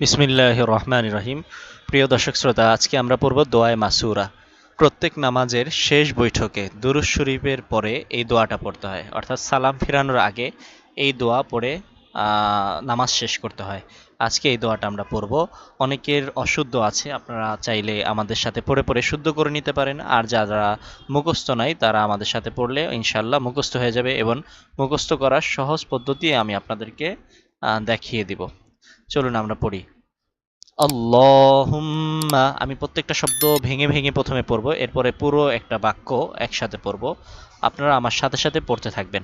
বিসমিল্লাহ রহমান রহিম। প্রিয় দর্শক শ্রোতা, আজকে আমরা পড়ব দোয়ায় মাসুরা। প্রত্যেক নামাজের শেষ বৈঠকে দুরুজ শরীফের পরে এই দোয়াটা পড়তে হয়। অর্থাৎ সালাম ফিরানোর আগে এই দোয়া পড়ে নামাজ শেষ করতে হয়। আজকে এই দোয়াটা আমরা পড়ব। অনেকের অশুদ্ধ আছে, আপনারা চাইলে আমাদের সাথে পড়ে পড়ে শুদ্ধ করে নিতে পারেন। আর যারা মুখস্থ নাই, তারা আমাদের সাথে পড়লে ইনশাল্লাহ মুখস্থ হয়ে যাবে এবং মুখস্থ করার সহজ পদ্ধতি আমি আপনাদেরকে দেখিয়ে দিব। চলুন আমরা পড়ি। আল্লাহুম্মা, আমি প্রত্যেকটা শব্দ ভেঙে ভেঙে প্রথমে পড়ব, এরপরে পুরো একটা বাক্য একসাথে পড়ব। আপনারা আমার সাথে সাথে পড়তে থাকবেন।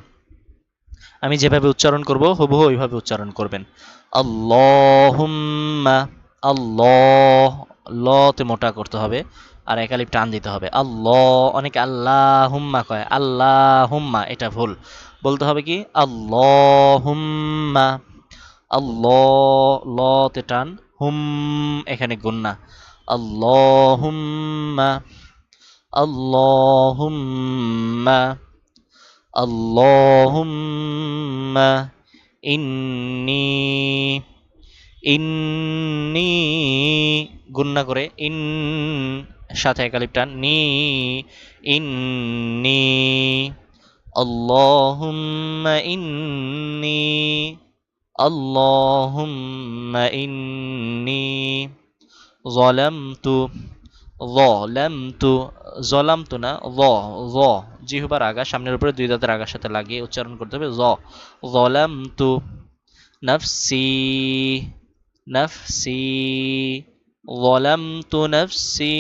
আমি যেভাবে উচ্চারণ করব, হুবহু ওইভাবে উচ্চারণ করবেন। আল্লাহুম্মা, আল্লাহ, লতে মোটা করতে হবে, আর একালিপ টান দিতে হবে। আল্লাহ, অনেকে আল্লাহুম্মা কয়, আল্লাহুম্মা, এটা ভুল। বলতে হবে কি? আল্লাহুম্মা। আল্লাহ লতে টান হুম, এখানে গুন্না। ইন্নি গুন্না করে ইন, সাথে একালিপ টান, নি, ইন্নি, আল্লাহুম্মা, ইন্নি اللهم إني ظلمت ظلمت ظلمت না জ জ জিহবার আগা সামনের উপরে দুই দাঁতের আগার সাথে লাগিয়ে উচ্চারণ করতে হবে জ ظلمت نفسي نفسي ظلمت نفسي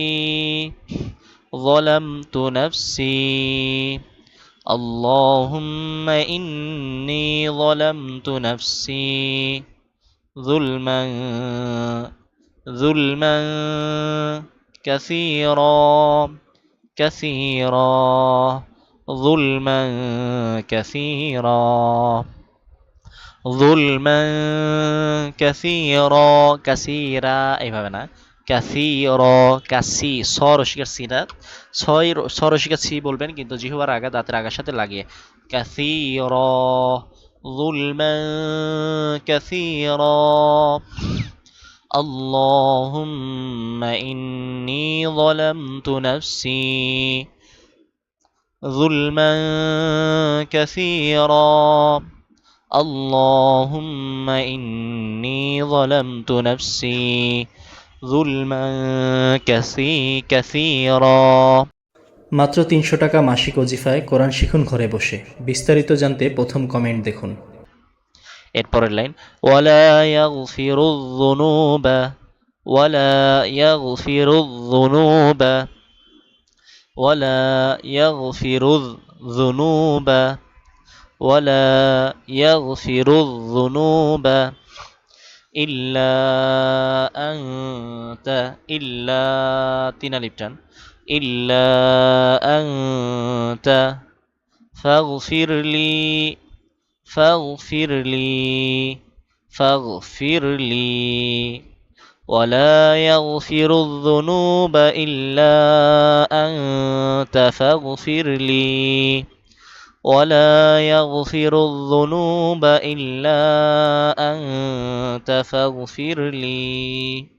ظلمت نفسي اللهم إني ظلمت نفسي ظلما ظلما كثيرا كثيرا ظلما كثيرا ظلما كثيرا كثيرا এইভাবে না কাসির কাসি স রসিকার সিনা ছয় র- স রসিকার সি বলবেন কিন্তু জিহবার আগা দাঁতের আগার সাথে লাগিয়ে কাসির ظلما كثيرا اللهم إني ظلمت نفسي ظلما كثيرا اللهم إني ظلمت نفسي জুলমা কাসীরা মাত্র তিনশো টাকা মাসিক অজিফায় কোরআন শিখুন ঘরে বসে। বিস্তারিত জানতে প্রথম কমেন্ট দেখুন। এরপরের লাইন ওয়ালা ইয়াগফিরুয-যুনুবা ওয়ালা ইয়াগফিরুয-যুনুবা ওয়ালা ইয়াগফিরুয-যুনুবা ওয়ালা ইয়াগফিরুয-যুনুবা ইল্লা আন إلا تينا لبتان إلا أنت فاغفر لي فاغفر لي فاغفر لي. ولا يغفر الذنوب إلا أنت فاغفر لي. ولا يغفر الذنوب إلا أنت فاغفر لي.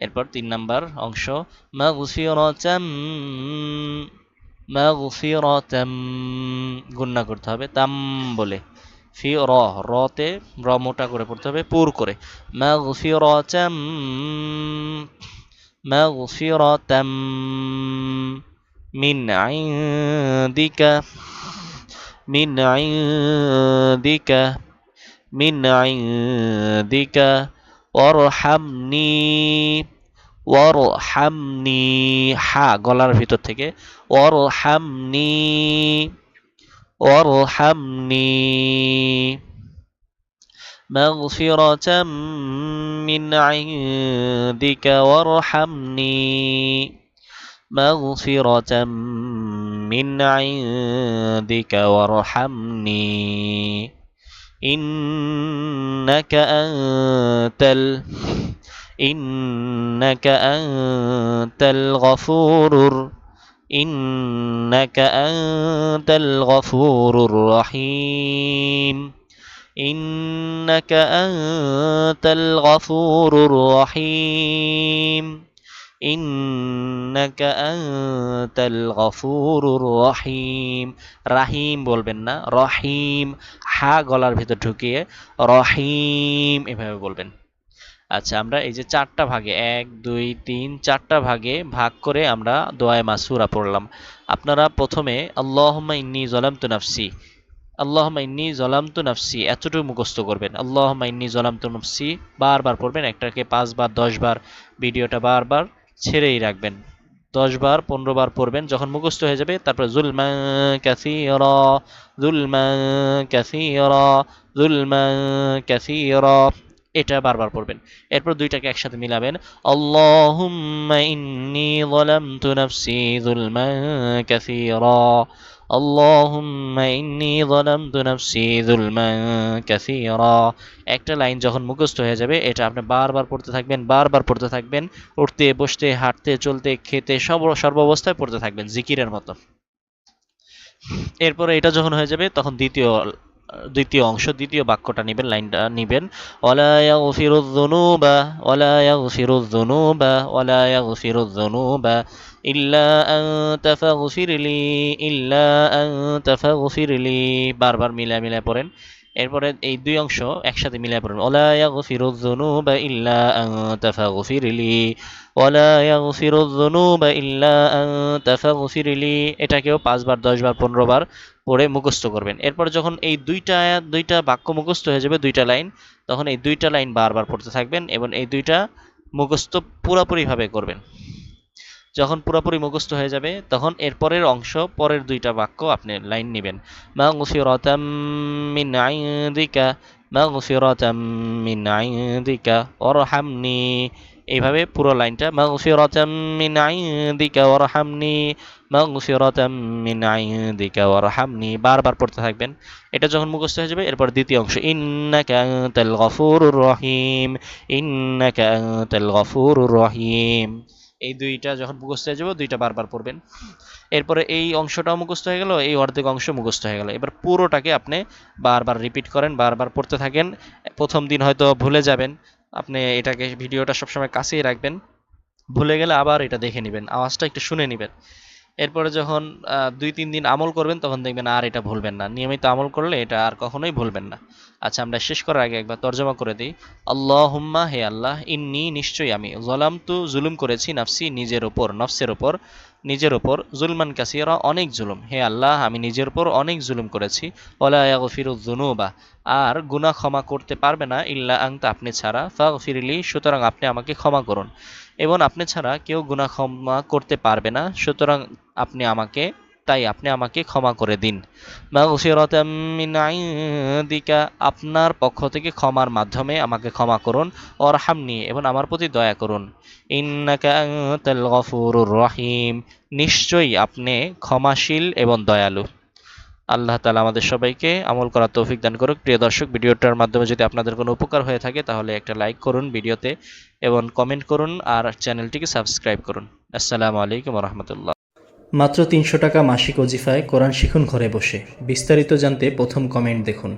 এরপর তিন নাম্বার অংশ গুন্না করতে হবে তাম বলে। ফি, র, রতে র মোটা করে পড়তে হবে, পুর করে। মিন ইনদিকা মিন ইনদিকা মিন ওয়ারহামনি ওয়ারহামনি হা গলার ভিতর থেকে ওয়ারহামনি ওয়ারহামনি مغفرة من عندك وارحمني مغفرة من عندك وارحمني إنك أنت ال إنك أنت الغفور إنك أنت الغفور الرحيم. إنك أنت الغفور الرحيم. ইন্নাকা আনতাল গফুরুর রহিম। রাহিম বলবেন না, রহিম। হা গলার ভিতর ঢুকিয়ে রহিম এভাবে বলবেন। আচ্ছা আমরা এই যে চারটা ভাগে, এক, দুই, তিন, চারটা ভাগে ভাগ করে আমরা দোয়ায় মাসুরা পড়লাম। আপনারা প্রথমে আল্লাহমা ইন্নি জলাম জলামতু নাফসি। আল্লাহমা ইন্নি জলাম জলামতু নাফসি, এতটুকু মুখস্থ করবেন। আল্লাহমা ইন্নি জলাম জলামতু নাফসি, বারবার পড়বেন, একটাকে পাঁচবার, দশবার, ভিডিওটা বারবার ছেড়েই রাখবেন। দশ বার, পনেরো বার পড়বেন, যখন মুখস্থ হয়ে যাবে, তারপরে জুলমা কাসিরা জুলমা কাসিরা জুলমা কাসিরা, এটা বারবার পড়বেন। এরপর দুইটাকে একসাথে মিলাবেন, আল্লাহুম্মা ইন্নী যালামতু নাফসি যুলমান কাসীরা। একটা লাইন যখন মুখস্থ হয়ে যাবে, এটা আপনি বারবার পড়তে থাকবেন, বারবার পড়তে থাকবেন। উঠতে, বসতে, হাঁটতে, চলতে, খেতে, সব সর্বাবস্থায় পড়তে থাকবেন, জিকিরের মতো। এরপরে এটা যখন হয়ে যাবে, তখন দ্বিতীয় দ্বিতীয় অংশ, দ্বিতীয় বাক্যটা নেবেন, লাইনটা নেবেন। অলায়া ইয়াগফিরুয যুনুবা, ওয়ালা ইয়াগফিরুয যুনুবা, ওয়ালা ইয়াগফিরুয বা ইল্লা আনতা ফাগফিরলি, ইল্লা আনতা ফাগফিরলি। বারবার মিলা মিলা পড়েন। এরপরে এই দুই অংশ একসাথে মিলাই পড়েন। ওয়ালা ইয়াগফিরুয যুনুবা ইল্লা আনতা ফাগফিরলি ওয়ালা ইয়াগফিরুয যুনুবা ইল্লা আনতা ফাগফিরলি এটাকেও পাঁচবার, দশবার পনেরো বার পড়ে মুখস্থ করবেন। এরপর যখন এই দুইটা আয়াত, দুইটা বাক্য মুখস্থ হয়ে যাবে, দুইটা লাইন, তখন এই দুইটা লাইন বারবার পড়তে থাকবেন এবং এই দুইটা মুখস্থ পুরোপুরিভাবে করবেন। যখন পুরোপুরি মুখস্থ হয়ে যাবে, তখন এরপরের অংশ, পরের দুইটা বাক্য আপনি লাইন নেবেন। মাগফিরাতাম মিন ইনদিকা মাগফিরাতাম মিন ইনদিকা ওয়ারহামনি। এইভাবে পুরো লাইনটা, মাগফিরাতাম মিন ইনদিকা ওয়ারহামনি। মাগফিরাতাম মিন ইনদিকা ওয়ারহামনি। বারবার পড়তে থাকবেন। এটা যখন মুখস্থ হয়ে যাবে, এরপর দ্বিতীয় অংশ, ইন্নাকা আনতাল গফুরুর রহিম, ইন্নাকা আনতাল গফুরুর রহিম। এই দুইটা যখন মুখস্থ হয়ে যাবে, দুইটা বারবার পড়বেন। এরপরে এই অংশটাও মুখস্থ হয়ে গেল, এই অর্ধেক অংশ মুখস্থ হয়ে গেল। এবার পুরোটাকে আপনি বারবার রিপিট করেন, বারবার পড়তে থাকেন। প্রথম দিন হয়তো ভুলে যাবেন। আপনি এটাকে, ভিডিওটা সবসময় কাছেই রাখবেন। ভুলে গেলে আবার এটা দেখে নেবেন, আওয়াজটা একটু শুনে নেবেন। এরপরে যখন দুই, তিন দিন আমল করবেন, তখন দেখবেন আর এটা ভুলবেন না। নিয়মিত আমল করলে এটা আর কখনোই ভুলবেন না। আচ্ছা আমরা শেষ করার আগে একবার তর্জমা করে দিই। আল্লাহ হুম্মা হে আল্লাহ, ইন্নি নিশ্চয়ই আমি। জলাম তু জুলুম করেছি, নাফসি নিজের ওপর, নফসের ওপর। নিজের ওপর জুলমান কাসিরা, অনেক জুলুম। হে আল্লাহ, আমি নিজের ওপর অনেক জুলুম করেছি। ওলায়াগফিরুজ জুনুবা আর গুনা ক্ষমা করতে পারবে না ইল্লা আংতা আপনি ছাড়া। ফাগফিরলি সুতরাং আপনি আমাকে ক্ষমা করুন। এবং আপনি ছাড়া কেউ গুনা ক্ষমা করতে পারবে না, সুতরাং আপনি আমাকে তাই আপনি আমাকে ক্ষমা করে দিন। ইনদিকা, আপনার পক্ষ থেকে ক্ষমার মাধ্যমে আমাকে ক্ষমা করুন অরহামনি এবং আমার প্রতি দয়া করুন। গফুরুর রহিম, নিশ্চয়ই আপনি ক্ষমাশীল এবং দয়ালু। আল্লাহ তালা আমাদের সবাইকে আমল করার তৌফিক দান করুক। প্রিয় দর্শক, ভিডিওটার মাধ্যমে যদি আপনাদের কোনো উপকার হয়ে থাকে, তাহলে একটা লাইক করুন ভিডিওতে, এবং কমেন্ট করুন, আর চ্যানেলটিকে সাবস্ক্রাইব করুন। আসসালামু আলাইকুম রহমতুল্লাহ। মাত্র তিনশো টাকা মাসিক অজিফায় কোরআন শিখুন ঘরে বসে। বিস্তারিত জানতে প্রথম কমেন্ট দেখুন।